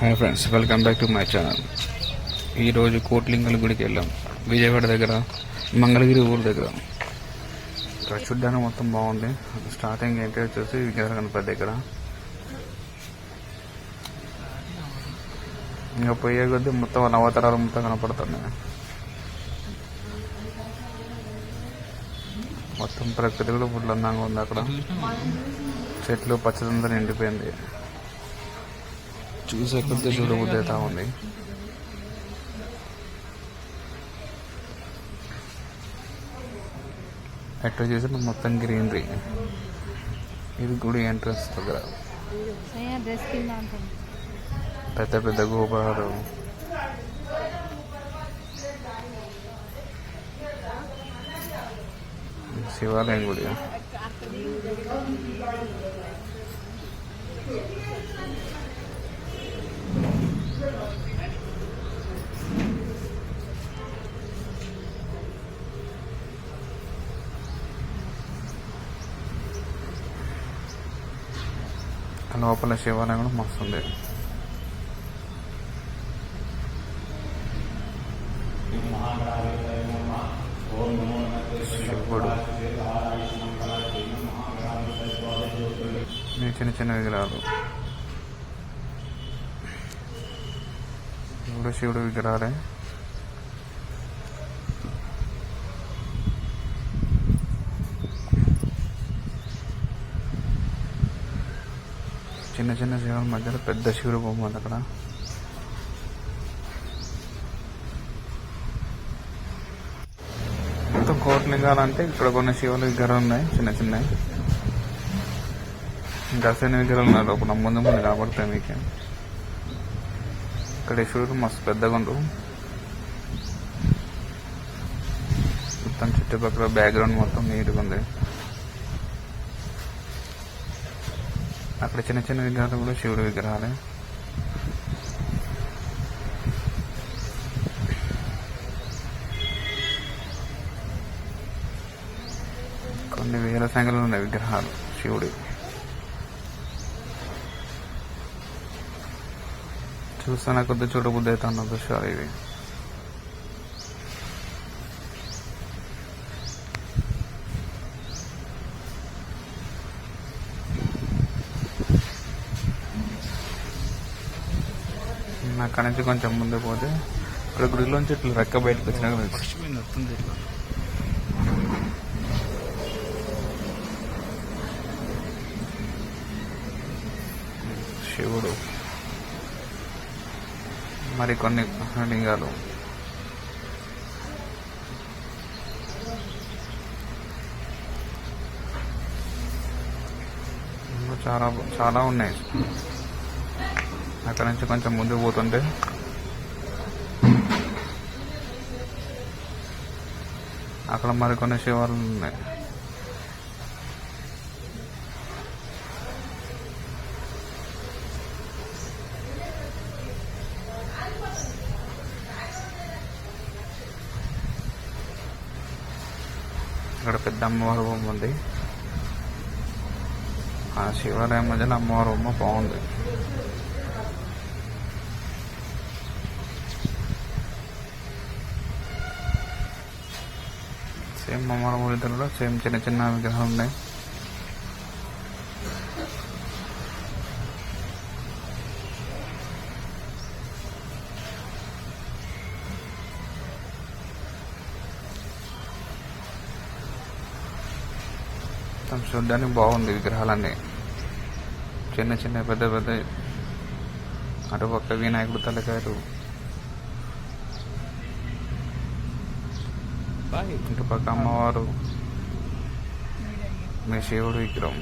Hi friends welcome back to my channel. ఈరోజు కోట్లింగల గుడికి వెళ్ళాం. విజయవాడ దగ్గర మంగళగిరి ఊరు దగ్గర. ఇక్కడ చూడ్డానికి మొత్తం బాగుంది. స్టార్టింగ్ ఏంటి వచ్చేసి విగ్రహ గణపతి దగ్గర ఇంకా పోయే కొద్దీ మొత్తం నవతరాలు మొత్తం కనపడుతున్నాయి. మొత్తం ప్రకృతి కూడా ఫుల్ అందంగా ఉంది అక్కడ. చెట్లు పచ్చదంతా నిండిపోయింది. చూసే కొద్ది చూడబుద్ధి అవుతా ఉంది ఎట్లా చూసినా మొత్తం గ్రీనరీ. ఇది గుడి ఎంట్రన్స్ దగ్గర. పెద్ద పెద్ద గోపురాలు శివాలయం గుడి. లోపల శివాలయం కూడా మస్తు ఉంది శివుడు చిన్న చిన్న విగ్రహాలు. శివుడు శివుడు విగ్రహాలే. చిన్న చిన్న శివుల మధ్యలో పెద్ద శివుడు బొమ్మ ఉంది అక్కడ. మొత్తం కోట్లింగాలంటే ఇక్కడ కొన్ని శివుల విగ్రహాలు ఉన్నాయి చిన్న చిన్నవి. ఇంకా అసలు విగ్రహాలు ఉన్నాయి లోపల ముందు ముందు కనబడతాయి మీకు. ఇక్కడ శివుడు మస్తు పెద్దగా ఉండు. మొత్తం చుట్టుపక్కల బ్యాక్గ్రౌండ్ మొత్తం నీట్గా ఉంది. అక్కడ చిన్న చిన్న విగ్రహాలు కూడా శివుడి విగ్రహాలే. కొన్ని వేల సంఖ్యలో ఉన్నాయి విగ్రహాలు శివుడి. చూస్తున్న కొద్ది చూడబుద్ధి అవుతున్న దృశ్యాలు ఇవి అక్కడి నుంచి కొంచెం ముందు పోతే ఇక్కడ గుడిలోంచి ఇట్లా రెక్క బయటకు వచ్చినా వస్తుంది శివుడు. మరి కొన్ని లింగాలు. చాలా చాలా ఉన్నాయి. అక్కడ నుంచి కొంచెం ముందుకు పోతుంటే అక్కడ మరికొన్ని శివాలు ఉన్నాయి ఇక్కడ పెద్ద అమ్మవారి బొమ్మ ఉంది ఆ శివాలయం మధ్యలో అమ్మవారి బొమ్మ బాగుంది సేమ్ మమ్మల గుడి సేమ్ చిన్న చిన్న విగ్రహాలు ఉన్నాయి. చూడడానికి బాగుంది విగ్రహాలన్నీ. చిన్న చిన్న పెద్ద పెద్ద అటుపక్క వినాయకుడు తలకాయలు ఇటుపక్క అమ్మవారు. మీ శివుడు విగ్రహం.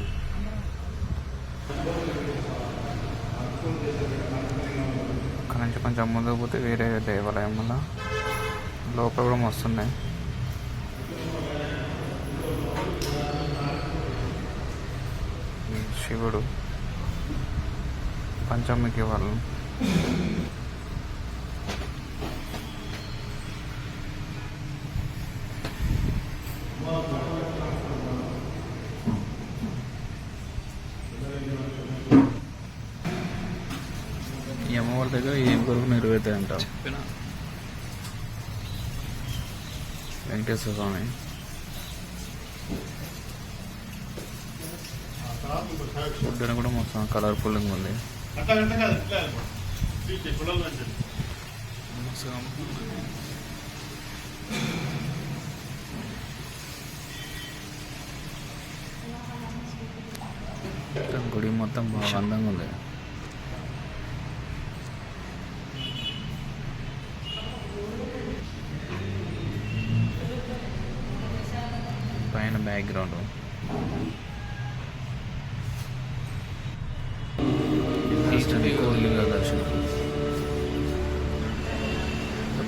అక్కడ నుంచి కొంచెం ముందుకు పోతే వేరే దేవాలయం వల్ల లోపల కూడా వస్తున్నాయి శివుడు. పంచమికి వాళ్ళు ఈ అమ్మవారి దగ్గర ఏం కొరకు నెరవేరుతాయంట వెంకటేశ్వర స్వామి. చూడ్డానికి కూడా మొత్తం కలర్ఫుల్గా ఉంది. గుడి మొత్తం బాగా అందంగా ఉంది పైన బ్యాక్గ్రౌండ్.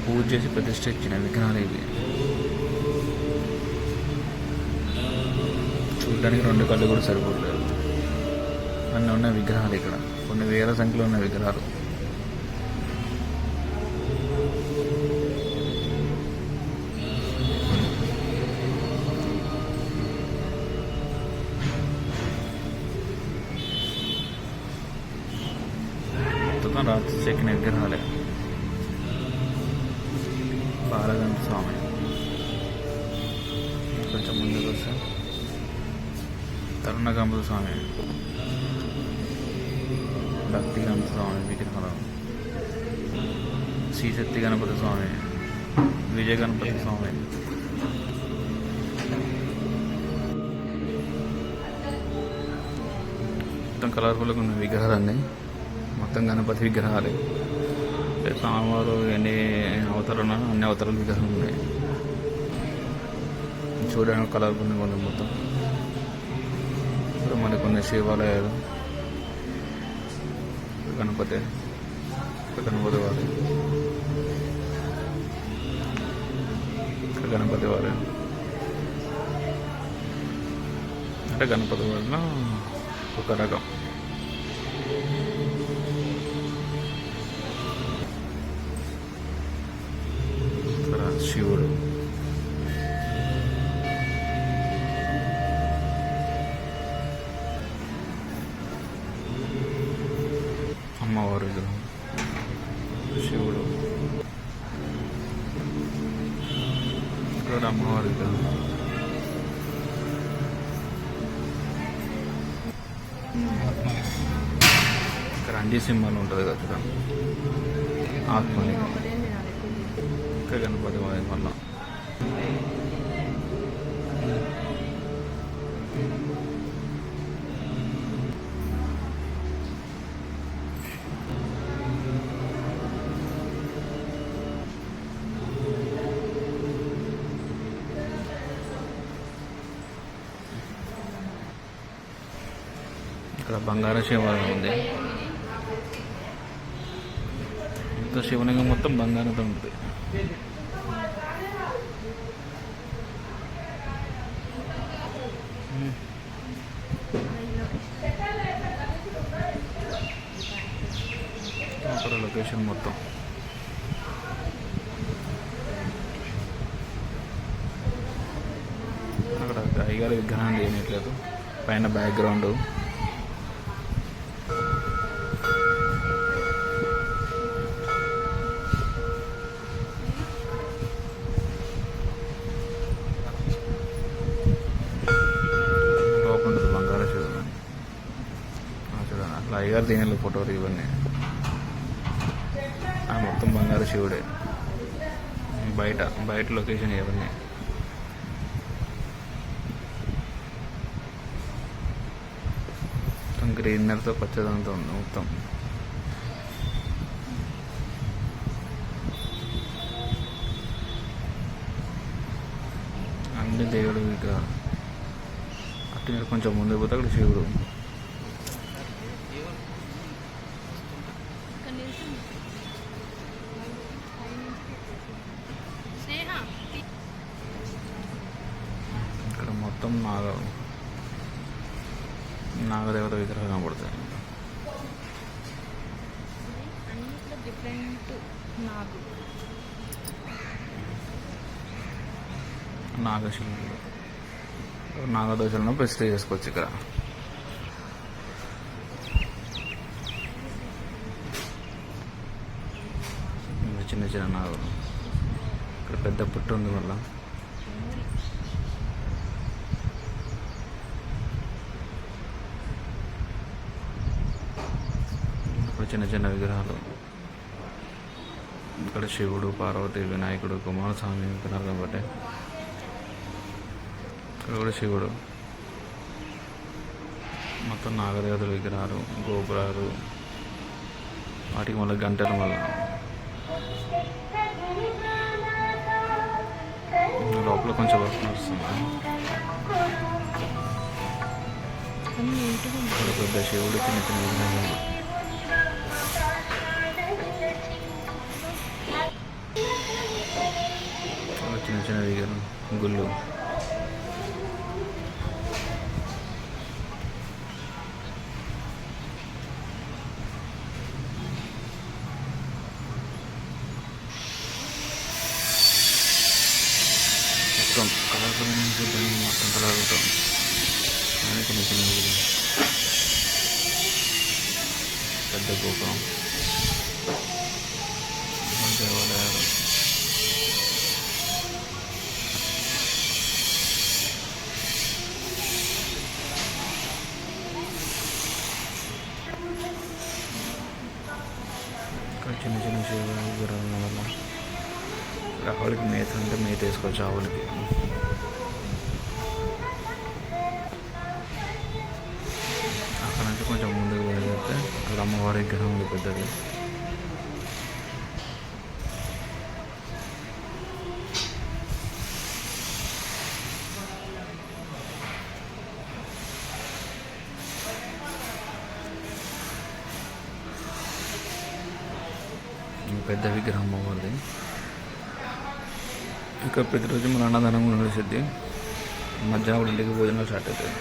పూజ చేసి ప్రతిష్ఠ ఇచ్చిన విగ్రహాలు ఇవి. చూడడానికి రెండు కళ్ళు కూడా సరిపోలేదు అన్నీ ఉన్న విగ్రహాలు ఇక్కడ. కొన్ని వేల సంఖ్యలో ఉన్న విగ్రహాలు. దొరికిన విగ్రహాలే బాలగం స్వామి కొంచెం ముందుకు వస్తే తరుణగంభ స్వామి భక్తి గణపతి స్వామి విగ్రహాలు శ్రీశక్తి గణపతి స్వామి విజయ గణపతి స్వామి మొత్తం కలర్ఫుల్గా ఉన్న విగ్రహాలన్నీ మొత్తం గణపతి విగ్రహాలే. స్వామివారు ఎన్ని అవతారాలు అన్ని అవతారాల విగ్రహాలు ఉన్నాయి. చూడడానికి కలర్ఫుల్గా ఉంది మొత్తం. ఇక్కడ కొన్ని శివాలయాలు. గణపతి. గణపతి వారి. గణపతి వారి. అంటే గణపతి వారిలో ఒక రకం. శివుడు. ఇక్కడ అమ్మవారి ఇక్కడ అంజీ సింహాలు ఉంటుంది కదా ఇక్కడ. ఆత్మని. ఇక్కడ గణపతి వారి ఇక్కడ బంగారం శివాలయం ఉంది. ఇంత శివలింగం మొత్తం బంగారంతో ఉంటుంది అక్కడ లొకేషన్ మొత్తం. అక్కడ అయ్యగారి విగ్రహం చేయట్లేదు పైన బ్యాక్గ్రౌండ్. అయ్యగారు దీనిలో ఫోటోలు ఇవన్నీ. ఆ మొత్తం బంగారు శివుడే. బయట బయట లొకేషన్ ఇవన్నీ. మొత్తం గ్రీనర్తో పచ్చదనంతో ఉంది మొత్తం. అన్ని దేవుడు ఇక అటు కొంచెం ముందు పోతే అక్కడ శివుడు ఇక్కడ నిల్చుంది. స్నేహ ఇక్కడ మొత్తం నాగ నాగదేవత విగ్రహాలు కనబడతాయి. అన్నిట్లో డిఫరెంట్ నాగు. నాగశిల్పులు నాగదోషలను ప్రతిష్ట చేసుకోవచ్చు ఇక్కడ. చిన్న చిన్న నాగులు. ఇక్కడ పెద్ద పుట్టు ఉంది వల్ల ఇక్కడ చిన్న చిన్న విగ్రహాలు. ఇక్కడ శివుడు పార్వతి వినాయకుడు కుమారస్వామి విగ్రహాలు కాబట్టి ఇక్కడ కూడా శివుడు. మొత్తం నాగదేవతల విగ్రహాలు గోపురాలు వాటికి మళ్ళీ గంటల వల్ల లోపల కొంచెం వర్క్ నడుస్తుంది. ఇక్కడ పెద్ద శివుడు చిన్న చిన్న విగ్రహాలు. ఇక్కడ చిన్న అంటే మేత ఆవులకి అక్కడ నుంచి కొంచెం ముందుకు వెళ్ళి అక్కడ అమ్మవారి విగ్రహం పెద్దది ఈ పెద్ద విగ్రహం అమ్మవారిది ఇక్కడ ప్రతిరోజు మన అన్నదానం కూడా నడుస్తుంది మధ్యాహ్నం కూడా ఇంటికి భోజనాలు స్టార్ట్ అవుతాయి.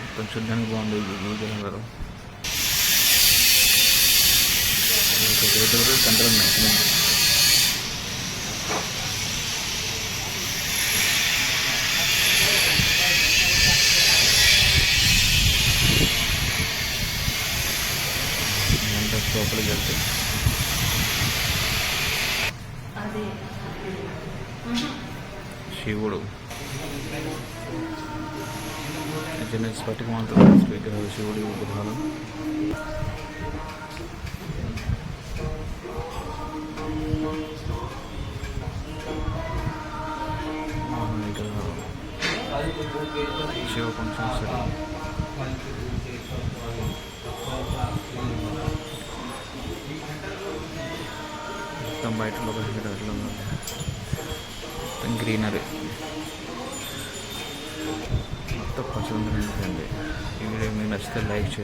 మొత్తం చూడడానికి బాగుంది ఈ గారు గంటలు ఉన్నాయి లోపలికి వెళ్తే అదే శివుడు చిన్న స్ఫటికమాలతో విగ్రహాలు శివుడి విగ్రహాలు మోహన విగ్రహాలు శివ పంచాక్షరి బయట లోపలికి అట్లా గ్రీనరీ. మొత్తం పచ్చదనం ఈ వీడియో మీకు నచ్చితే లైక్ చేయండి.